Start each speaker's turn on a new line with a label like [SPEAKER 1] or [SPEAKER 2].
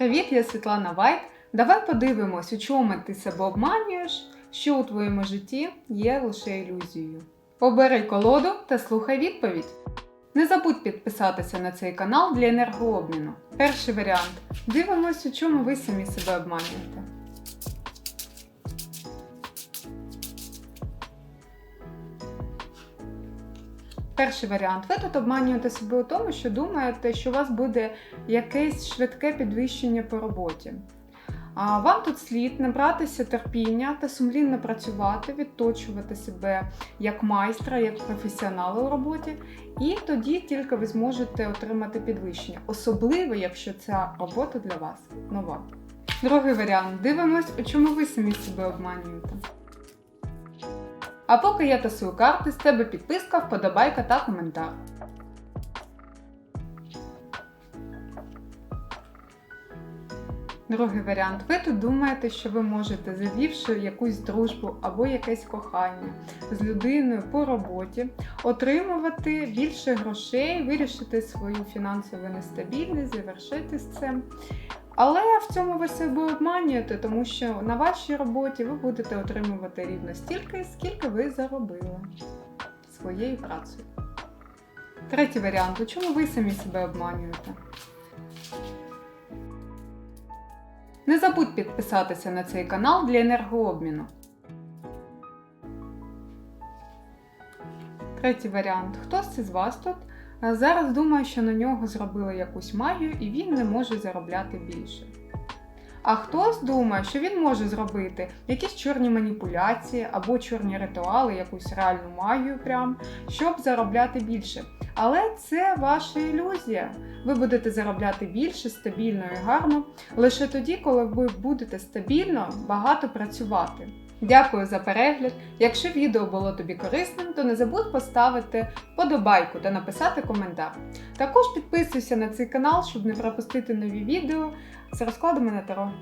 [SPEAKER 1] Привіт, я Світлана Вайт. Давай подивимось, у чому ти себе обманюєш, що у твоєму житті є лише ілюзією. Обери колоду та слухай відповідь. Не забудь підписатися на цей канал для енергообміну. Перший варіант. Дивимось, у чому ви самі себе обманюєте. Перший варіант. Ви тут обманюєте себе у тому, що думаєте, що у вас буде якесь швидке підвищення по роботі. А вам тут слід набратися терпіння та сумлінно працювати, відточувати себе як майстра, як професіонала у роботі, і тоді тільки ви зможете отримати підвищення, особливо якщо ця робота для вас нова. Другий варіант. Дивимось, чому ви самі себе обманюєте. А поки я тасую карти, з тебе підписка, вподобайка та коментар. Другий варіант. Ви тут думаєте, що ви можете, завівши якусь дружбу або якесь кохання з людиною по роботі, отримувати більше грошей, вирішити свою фінансову нестабільність, завершити з цим. Але в цьому ви себе обманюєте, тому що на вашій роботі ви будете отримувати рівно стільки, скільки ви заробили своєю працею. Третій варіант. У чому ви самі себе обманюєте? Не забудь підписатися на цей канал для енергообміну. Третій варіант. Хтось із вас тут зараз думає, що на нього зробили якусь магію і він не може заробляти більше. А хтось думає, що він може зробити якісь чорні маніпуляції або чорні ритуали, якусь реальну магію, прям, щоб заробляти більше. Але це ваша ілюзія. Ви будете заробляти більше, стабільно і гарно лише тоді, коли ви будете стабільно багато працювати. Дякую за перегляд. Якщо відео було тобі корисним, то не забудь поставити подобайку та написати коментар. Також підписуйся на цей канал, щоб не пропустити нові відео з розкладами на таро.